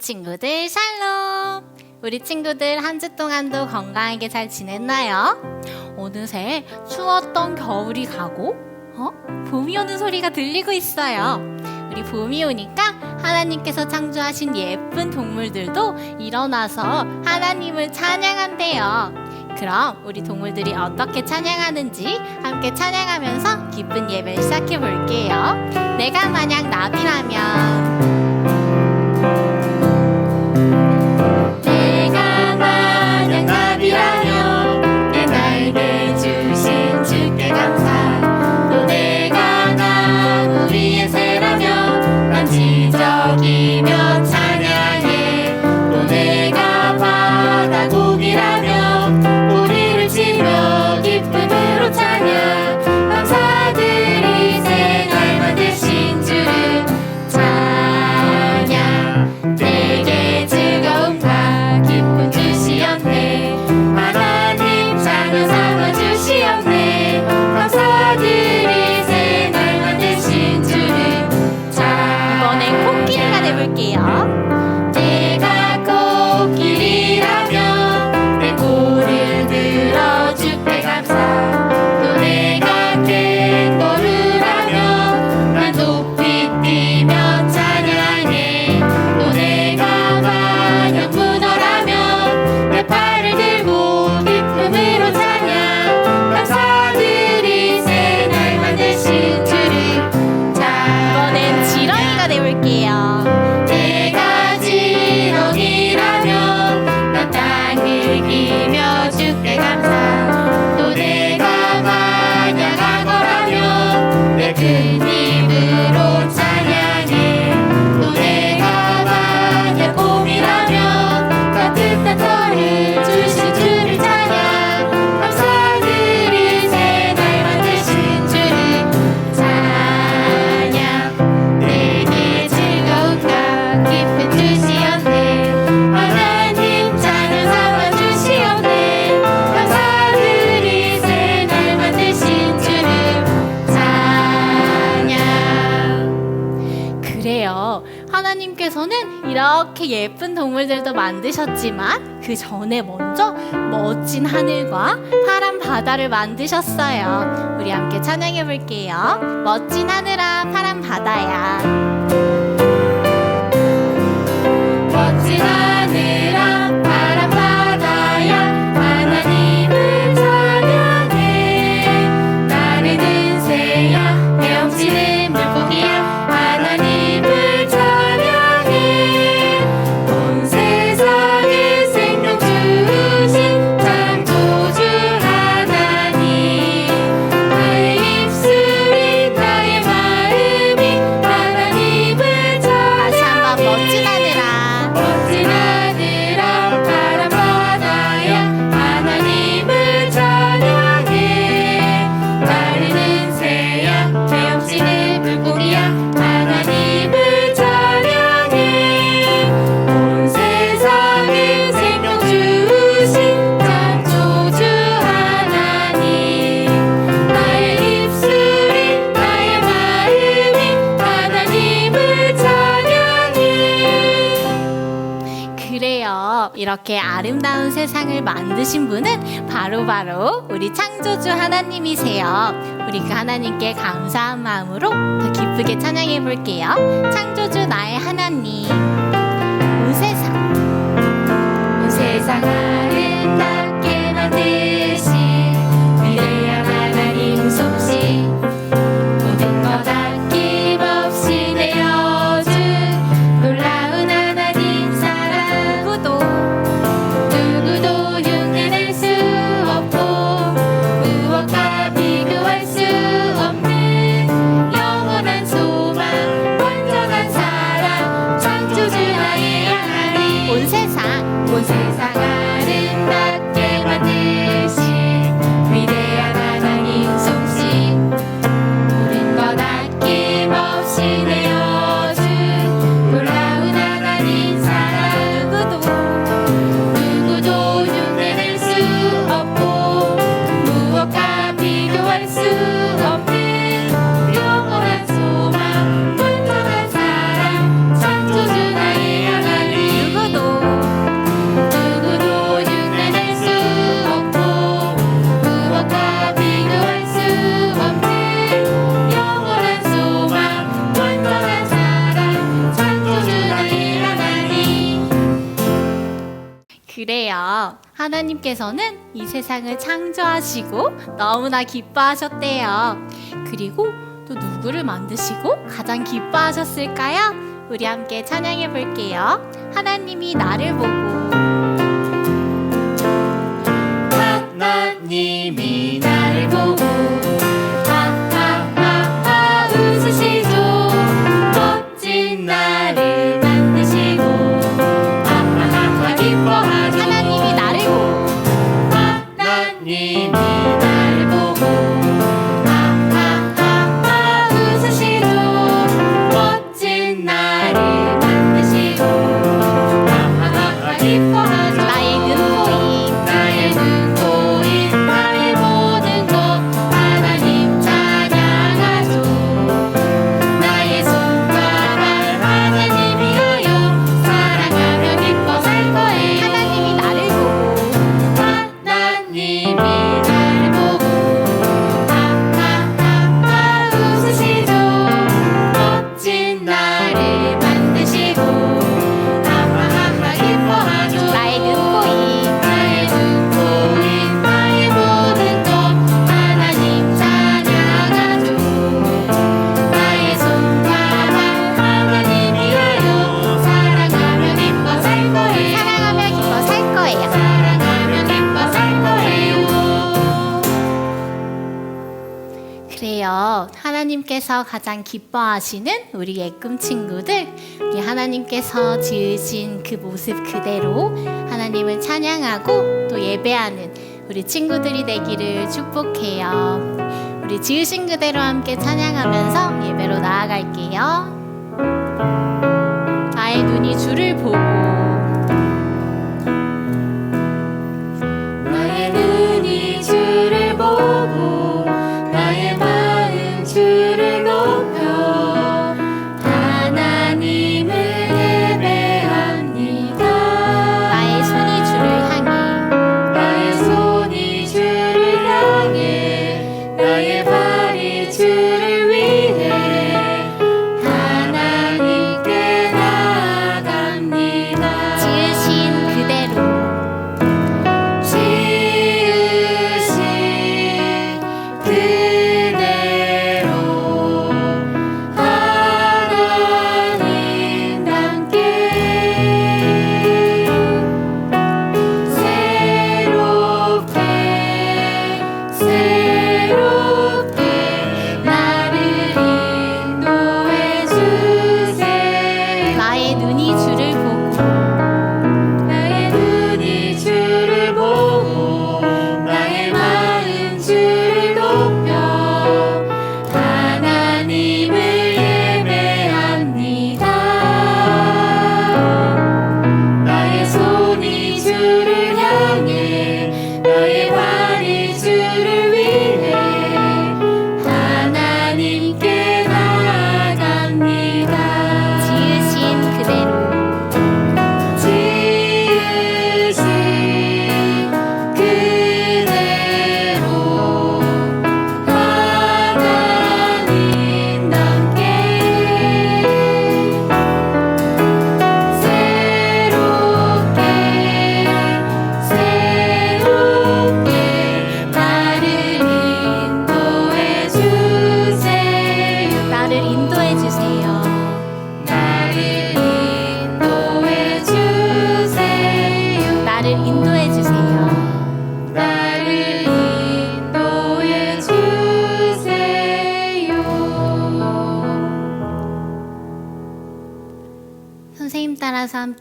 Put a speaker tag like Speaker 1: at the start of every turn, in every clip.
Speaker 1: 친구들 샬롬! 우리 친구들 한 주 동안도 건강하게 잘 지냈나요? 어느새 추웠던 겨울이 가고, 어? 봄이 오는 소리가 들리고 있어요. 우리 봄이 오니까 하나님께서 창조하신 예쁜 동물들도 일어나서 하나님을 찬양한대요. 그럼 우리 동물들이 어떻게 찬양하는지 함께 찬양하면서 기쁜 예배를 시작해 볼게요. 내가 만약 나비라면, 하셨지만 그 전에 먼저 멋진 하늘과 파란 바다를 만드셨어요. 우리 함께 찬양해 볼게요. 멋진 하늘아 파란 바다야. 멋진 하늘 이렇게 아름다운 세상을 만드신 분은 바로바로 바로 우리 창조주 하나님이세요. 우리 그 하나님께 감사한 마음으로 더 기쁘게 찬양해 볼게요. 창조주 나의 하나님. 온 세상. 온 세상 아름답게 만든
Speaker 2: 하나님께서는 이 세상을 창조하시고 너무나 기뻐하셨대요. 그리고 또 누구를 만드시고 가장 기뻐하셨을까요? 우리 함께 찬양해 볼게요. 하나님이 나를 보고
Speaker 1: 하나님이 나를 보고
Speaker 2: 하나님께서 가장 기뻐하시는 우리 예꿈 친구들, 우리 하나님께서 지으신 그 모습 그대로 하나님을 찬양하고 또 예배하는 우리 친구들이 되기를 축복해요. 우리 지으신 그대로 함께 찬양하면서 예배로 나아갈게요. 나의 눈이 주를 보고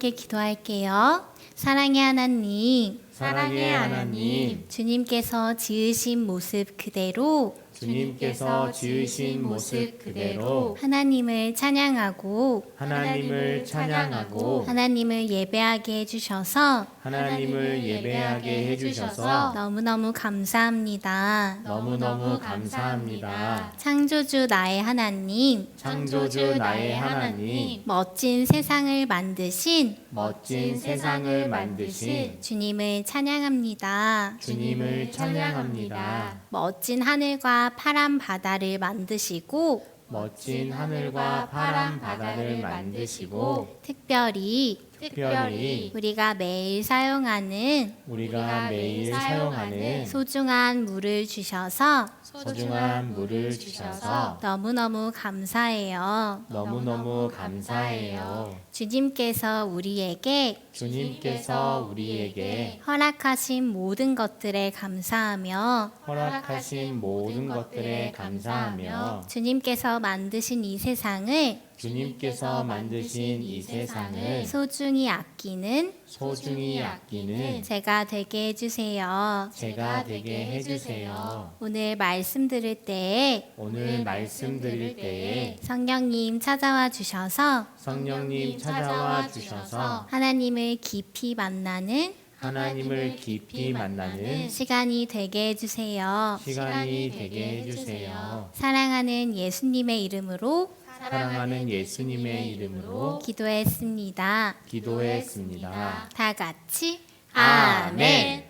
Speaker 2: 함께 기도할게요. 사랑의 하나님,
Speaker 3: 사랑의 하나님,
Speaker 2: 주님께서 지으신 모습 그대로
Speaker 3: 주님께서 지으신 모습 그대로
Speaker 2: 하나님을 찬양하고
Speaker 3: 하나님을 찬양하고
Speaker 2: 하나님을 예배하게 해주셔서
Speaker 3: 하나님을 예배하게 해주셔서
Speaker 2: 너무너무 감사합니다.
Speaker 3: 너무너무 감사합니다.
Speaker 2: 창조주 나의 하나님,
Speaker 3: 창조주 나의 하나님,
Speaker 2: 멋진 세상을 만드신
Speaker 3: 멋진 세상을 만드신
Speaker 2: 주님을 찬양합니다.
Speaker 3: 주님을 찬양합니다.
Speaker 2: 멋진 하늘과 파란 바다를 만드시고
Speaker 3: 멋진 하늘과 파란 바다를 만드시고
Speaker 2: 특별히
Speaker 3: 특별히
Speaker 1: 우리가 매일 사용하는
Speaker 3: 우리가 매일 사용하는
Speaker 1: 소중한 물을 주셔서
Speaker 3: 소중한 물을 주셔서
Speaker 1: 너무너무 감사해요.
Speaker 3: 너무너무 감사해요.
Speaker 1: 주님께서 우리에게
Speaker 3: 주님께서 우리에게
Speaker 1: 허락하신 모든 것들에 감사하며
Speaker 3: 허락하신 모든 것들에 감사하며
Speaker 1: 주님께서 만드신 이 세상을
Speaker 3: 주님께서 만드신 이 세상을
Speaker 1: 소중히 아끼는
Speaker 3: 소중히 아끼는
Speaker 1: 제가 되게 해주세요.
Speaker 3: 제가 되게 해주세요.
Speaker 1: 오늘 말씀 들을 때
Speaker 3: 오늘 말씀 드릴 때에
Speaker 1: 성령님 찾아와 주셔서
Speaker 3: 성령님 찾아와 주셔서
Speaker 1: 하나님을 깊이 만나는
Speaker 3: 하나님을 깊이 만나는
Speaker 1: 시간이 되게 해주세요.
Speaker 3: 시간이 되게 해주세요.
Speaker 1: 사랑하는 예수님의 이름으로
Speaker 3: 사랑하는 예수님의 이름으로
Speaker 1: 기도했습니다.
Speaker 3: 기도했습니다.
Speaker 1: 다 같이
Speaker 3: 아멘.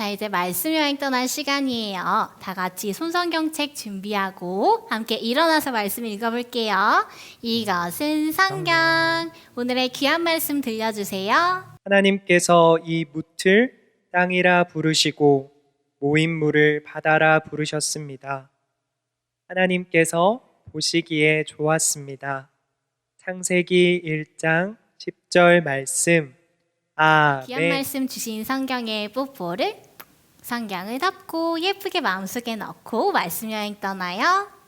Speaker 1: 자 이제 말씀 여행 떠날 시간이에요. 다 같이 손성경 책 준비하고 함께 일어나서 말씀 읽어볼게요. 이것은 성경. 오늘의 귀한 말씀 들려주세요.
Speaker 4: 하나님께서 이 묻을 땅이라 부르시고 모인 물을 바다라 부르셨습니다. 하나님께서 보시기에 좋았습니다. 창세기 1장 10절 말씀.
Speaker 1: 귀한
Speaker 4: 아멘.
Speaker 1: 말씀 주신 성경의 뽀뽀를 성경을 덮고 예쁘게 마음속에 넣고 말씀 여행 떠나요.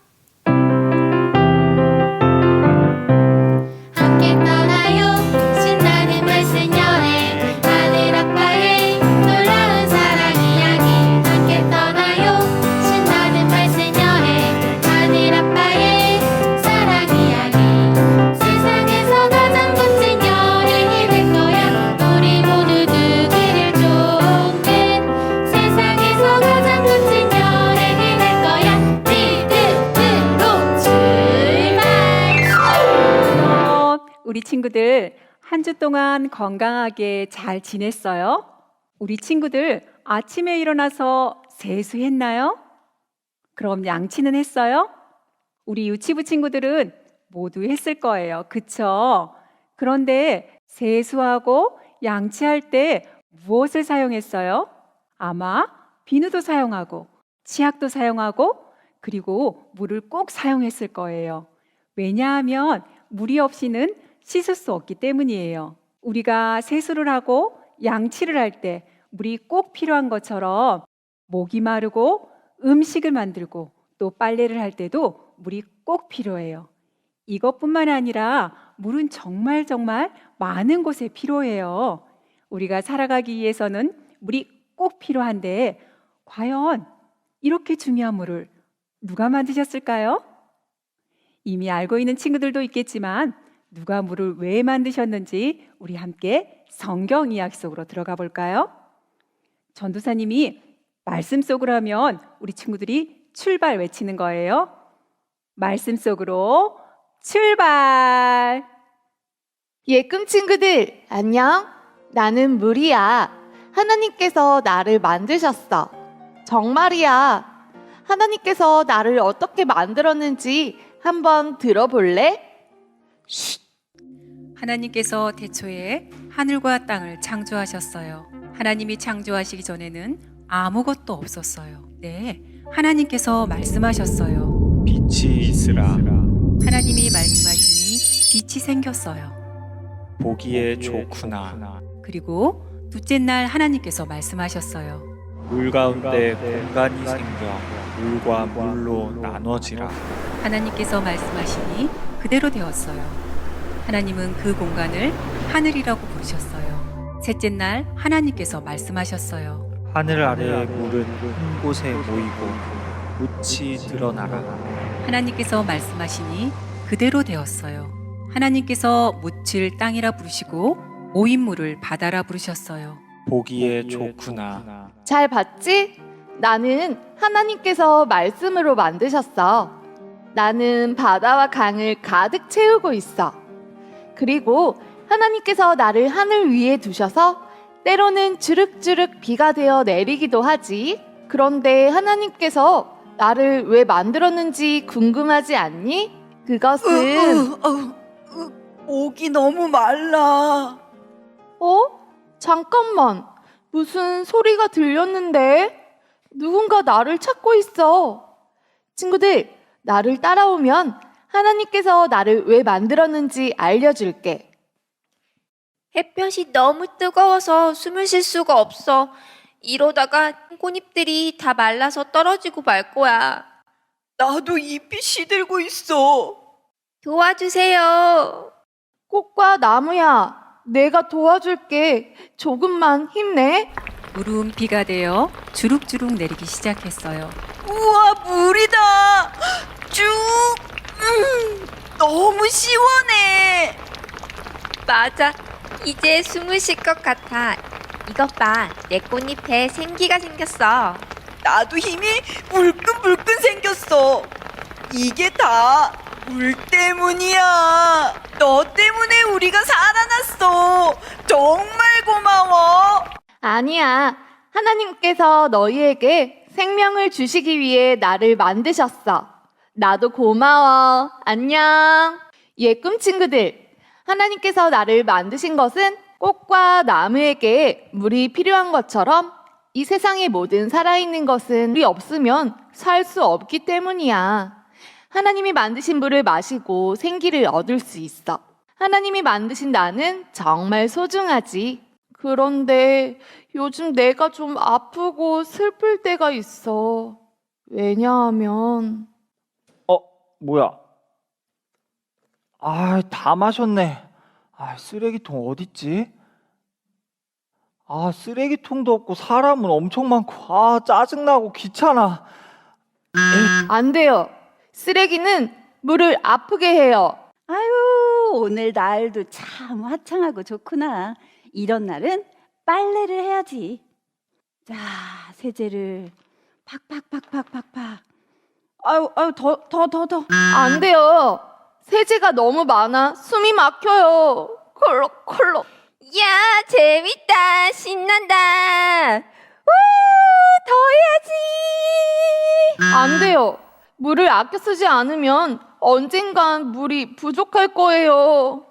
Speaker 5: 친구들 한 주 동안 건강하게 잘 지냈어요? 우리 친구들 아침에 일어나서 세수했나요? 그럼 양치는 했어요? 우리 유치부 친구들은 모두 했을 거예요. 그쵸? 그런데 세수하고 양치할 때 무엇을 사용했어요? 아마 비누도 사용하고 치약도 사용하고 그리고 물을 꼭 사용했을 거예요. 왜냐하면 물이 없이는 씻을 수 없기 때문이에요. 우리가 세수를 하고 양치를 할 때 물이 꼭 필요한 것처럼 목이 마르고 음식을 만들고 또 빨래를 할 때도 물이 꼭 필요해요. 이것뿐만 아니라 물은 정말 정말 많은 곳에 필요해요. 우리가 살아가기 위해서는 물이 꼭 필요한데 과연 이렇게 중요한 물을 누가 만드셨을까요? 이미 알고 있는 친구들도 있겠지만 누가 물을 왜 만드셨는지 우리 함께 성경 이야기 속으로 들어가 볼까요? 전도사님이 말씀 속으로 하면 우리 친구들이 출발 외치는 거예요. 말씀 속으로 출발!
Speaker 6: 예꿈 친구들, 안녕. 나는 물이야. 하나님께서 나를 만드셨어. 정말이야. 하나님께서 나를 어떻게 만들었는지 한번 들어볼래?
Speaker 5: 하나님께서 대초에 하늘과 땅을 창조하셨어요. 하나님이 창조하시기 전에는 아무것도 없었어요. 네. 하나님께서 말씀하셨어요.
Speaker 7: 빛이 있으라
Speaker 5: 하나님이 말씀하시니 빛이 생겼어요.
Speaker 7: 보기에 좋구나
Speaker 5: 그리고 둘째 날 하나님께서 말씀하셨어요.
Speaker 7: 물 가운데 공간이 생겨 물과 물로 나눠지라
Speaker 5: 하나님께서 말씀하시니 그대로 되었어요. 하나님은 그 공간을 하늘이라고 부르셨어요. 셋째 날 하나님께서 말씀하셨어요.
Speaker 7: 하늘 아래의 물은 한 곳에 모이고 묻이 드러나라
Speaker 5: 하나님께서 말씀하시니 그대로 되었어요. 하나님께서 묻힐 땅이라 부르시고 오인물을 바다라 부르셨어요.
Speaker 7: 보기에 좋구나
Speaker 6: 잘 봤지? 나는 하나님께서 말씀으로 만드셨어. 나는 바다와 강을 가득 채우고 있어. 그리고 하나님께서 나를 하늘 위에 두셔서 때로는 주룩주룩 비가 되어 내리기도 하지. 그런데 하나님께서 나를 왜 만들었는지 궁금하지 않니? 그것은
Speaker 8: 목이 너무 말라.
Speaker 6: 어? 잠깐만. 무슨 소리가 들렸는데? 누군가 나를 찾고 있어. 친구들, 나를 따라오면 하나님께서 나를 왜 만들었는지 알려줄게.
Speaker 8: 햇볕이 너무 뜨거워서 숨을 쉴 수가 없어. 이러다가 꽃잎들이 다 말라서 떨어지고 말 거야.
Speaker 9: 나도 잎이 시들고 있어.
Speaker 8: 도와주세요.
Speaker 6: 꽃과 나무야, 내가 도와줄게. 조금만 힘내.
Speaker 5: 물은 비가 되어 주룩주룩 내리기 시작했어요.
Speaker 9: 우와, 물이다. 쭉. 음, 너무 시원해.
Speaker 8: 맞아. 이제 숨을 쉴 것 같아. 이것 봐. 내 꽃잎에 생기가 생겼어.
Speaker 9: 나도 힘이 불끈불끈 생겼어. 이게 다 물 때문이야. 너 때문에 우리가 살아났어. 정말 고마워.
Speaker 6: 아니야. 하나님께서 너희에게 생명을 주시기 위해 나를 만드셨어. 나도 고마워. 안녕. 예꿈 친구들. 하나님께서 나를 만드신 것은 꽃과 나무에게 물이 필요한 것처럼 이 세상의 모든 살아있는 것은 물이 없으면 살 수 없기 때문이야. 하나님이 만드신 물을 마시고 생기를 얻을 수 있어. 하나님이 만드신 나는 정말 소중하지. 그런데 요즘 내가 좀 아프고 슬플 때가 있어. 왜냐하면
Speaker 7: 어, 뭐야? 아, 다 마셨네. 아, 쓰레기통 어딨지? 아, 쓰레기통도 없고 사람은 엄청 많고 아, 짜증나고 귀찮아.
Speaker 6: 안 돼요. 쓰레기는 물을 아프게 해요.
Speaker 10: 아유, 오늘 날도 참 화창하고 좋구나. 이런 날은 빨래를 해야지. 자, 세제를 팍팍팍팍팍팍. 아유, 아유, 더, 더, 더, 더.
Speaker 6: 안 돼요. 세제가 너무 많아. 숨이 막혀요. 콜록콜록.
Speaker 8: 야, 재밌다. 신난다. 우, 더 해야지.
Speaker 6: 안 돼요. 물을 아껴 쓰지 않으면 언젠간 물이 부족할 거예요.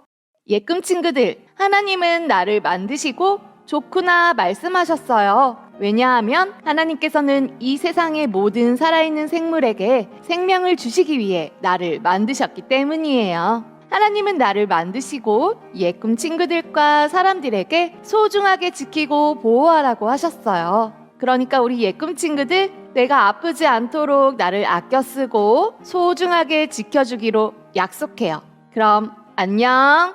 Speaker 6: 예꿈 친구들, 하나님은 나를 만드시고 좋구나 말씀하셨어요. 왜냐하면 하나님께서는 이 세상의 모든 살아있는 생물에게 생명을 주시기 위해 나를 만드셨기 때문이에요. 하나님은 나를 만드시고 예꿈 친구들과 사람들에게 소중하게 지키고 보호하라고 하셨어요. 그러니까 우리 예꿈 친구들 내가 아프지 않도록 나를 아껴 쓰고 소중하게 지켜주기로 약속해요. 그럼 안녕.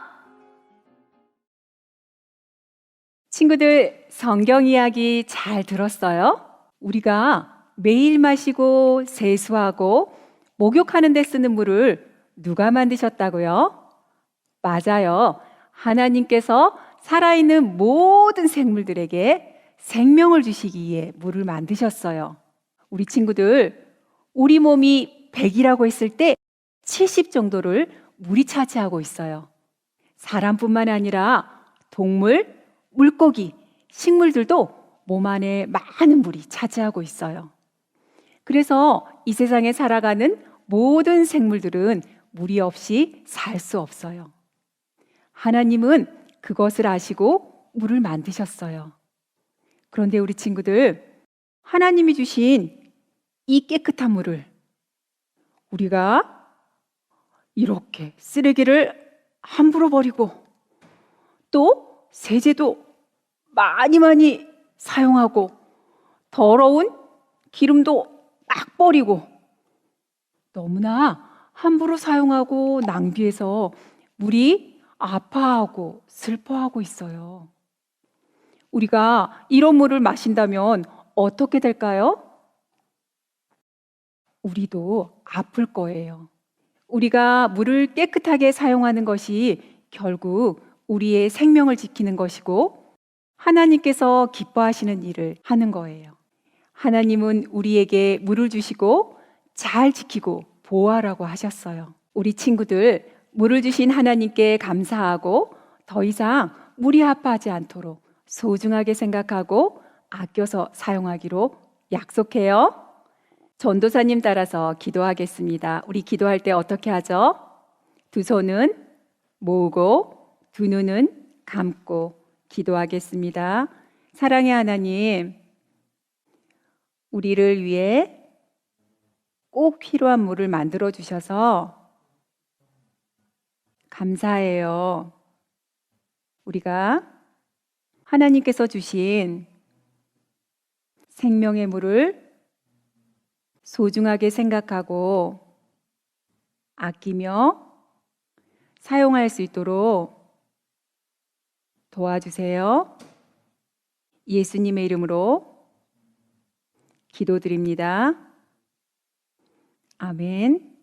Speaker 5: 친구들 성경 이야기 잘 들었어요? 우리가 매일 마시고 세수하고 목욕하는 데 쓰는 물을 누가 만드셨다고요? 맞아요. 하나님께서 살아있는 모든 생물들에게 생명을 주시기 위해 물을 만드셨어요. 우리 친구들, 우리 몸이 100이라고 했을 때 70 정도를 물이 차지하고 있어요. 사람뿐만 아니라 동물, 물고기, 식물들도 몸 안에 많은 물이 차지하고 있어요. 그래서 이 세상에 살아가는 모든 생물들은 물이 없이 살 수 없어요. 하나님은 그것을 아시고 물을 만드셨어요. 그런데 우리 친구들, 하나님이 주신 이 깨끗한 물을 우리가 이렇게 쓰레기를 함부로 버리고 또 세제도 많이 많이 사용하고 더러운 기름도 막 버리고 너무나 함부로 사용하고 낭비해서 물이 아파하고 슬퍼하고 있어요. 우리가 이런 물을 마신다면 어떻게 될까요? 우리도 아플 거예요. 우리가 물을 깨끗하게 사용하는 것이 결국 우리의 생명을 지키는 것이고 하나님께서 기뻐하시는 일을 하는 거예요. 하나님은 우리에게 물을 주시고 잘 지키고 보호하라고 하셨어요. 우리 친구들, 물을 주신 하나님께 감사하고 더 이상 물이 아파하지 않도록 소중하게 생각하고 아껴서 사용하기로 약속해요. 전도사님 따라서 기도하겠습니다. 우리 기도할 때 어떻게 하죠? 두 손은 모으고 두 눈은 감고 기도하겠습니다. 사랑의 하나님, 우리를 위해 꼭 필요한 물을 만들어 주셔서 감사해요. 우리가 하나님께서 주신 생명의 물을 소중하게 생각하고 아끼며 사용할 수 있도록 도와주세요. 예수님의 이름으로 기도드립니다. 아멘.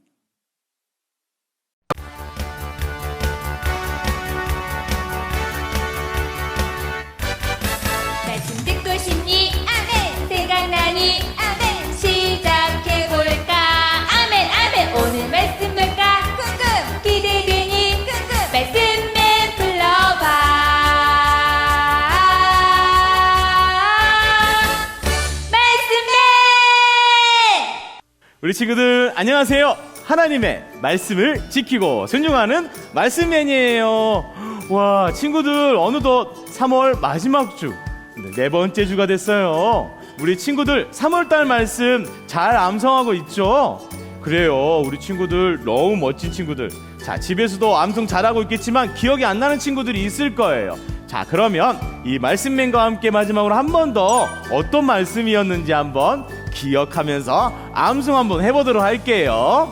Speaker 11: 우리 친구들 안녕하세요. 하나님의 말씀을 지키고 순종하는 말씀맨이에요. 와 친구들 어느덧 3월 마지막 주, 네, 네 번째 주가 됐어요. 우리 친구들 3월달 말씀 잘 암송하고 있죠? 그래요. 우리 친구들 너무 멋진 친구들. 자 집에서도 암송 잘하고 있겠지만 기억이 안 나는 친구들이 있을 거예요. 자 그러면 이 말씀맨과 함께 마지막으로 한 번 더 어떤 말씀이었는지 한번 기억하면서 암송 한번 해보도록 할게요.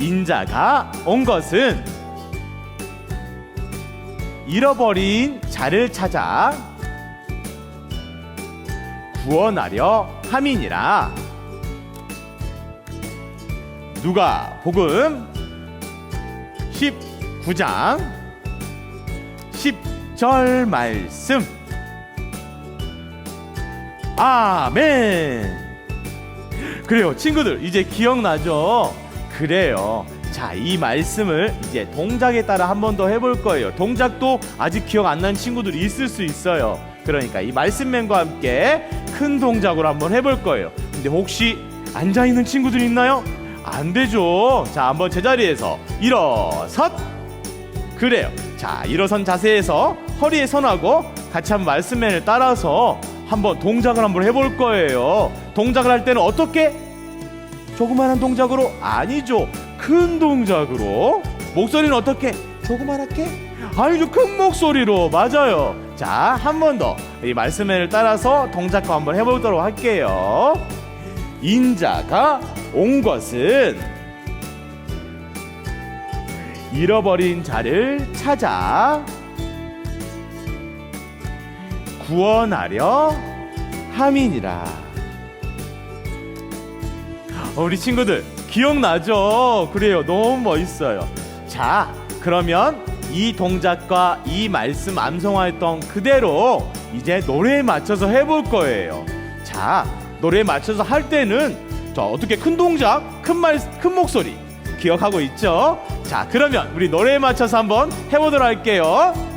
Speaker 11: 인자가 온 것은 잃어버린 자를 찾아 구원하려 함이니라. 누가 복음 19장 10절 말씀. 아멘. 그래요, 친구들 이제 기억나죠? 그래요. 자, 이 말씀을 이제 동작에 따라 한 번 더 해볼 거예요. 동작도 아직 기억 안 나는 친구들이 있을 수 있어요. 그러니까 이 말씀맨과 함께 큰 동작으로 한번 해볼 거예요. 근데 혹시 앉아 있는 친구들 있나요? 안 되죠. 자, 한번 제자리에서 일어섰. 그래요. 자, 일어선 자세에서 허리에 손하고 같이 한번 말씀맨을 따라서 한번 동작을 한번 해볼 거예요. 동작을 할 때는 어떻게? 조그마한 동작으로? 아니죠. 큰 동작으로. 목소리는 어떻게? 조그만하게? 아니죠. 큰 목소리로. 맞아요. 자, 한 번 더. 이 말씀을 따라서 동작과 한번 해보도록 할게요. 인자가 온 것은 잃어버린 자를 찾아 구원하려 함이니라. 어, 우리 친구들 기억나죠? 그래요. 너무 멋있어요. 자, 그러면 이 동작과 이 말씀 암송했던 그대로 이제 노래에 맞춰서 해볼 거예요. 자, 노래에 맞춰서 할 때는 자, 어떻게 큰 동작, 큰 말, 큰 목소리 기억하고 있죠? 자, 그러면 우리 노래에 맞춰서 한번 해보도록 할게요.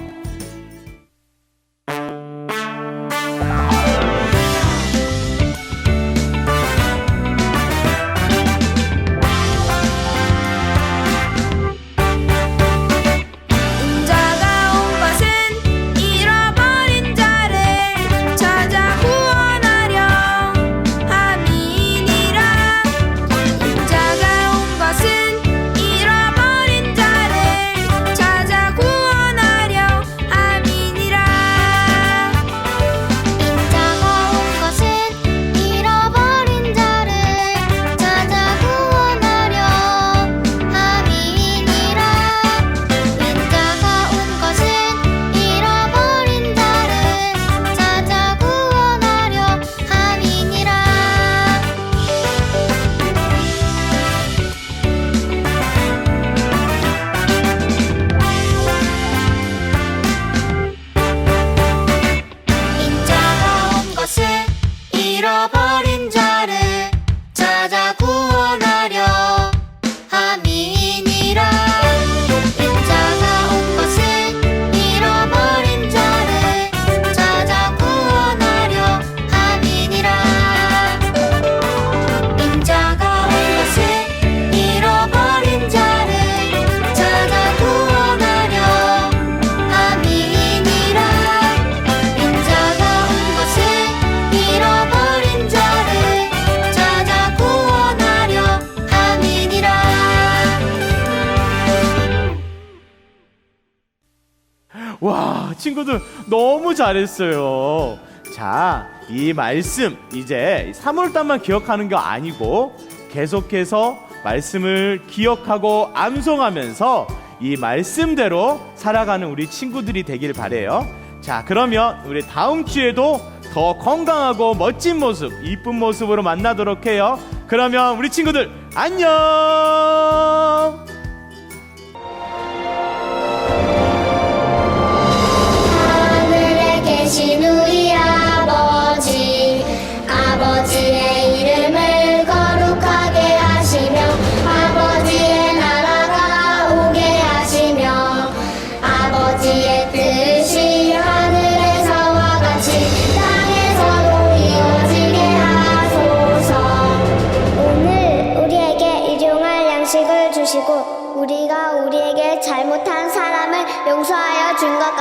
Speaker 11: 친구들 너무 잘했어요. 자, 이 말씀 이제 3월달만 기억하는 게 아니고 계속해서 말씀을 기억하고 암송하면서 이 말씀대로 살아가는 우리 친구들이 되길 바래요. 자, 그러면 우리 다음 주에도 더 건강하고 멋진 모습, 이쁜 모습으로 만나도록 해요. 그러면 우리 친구들 안녕!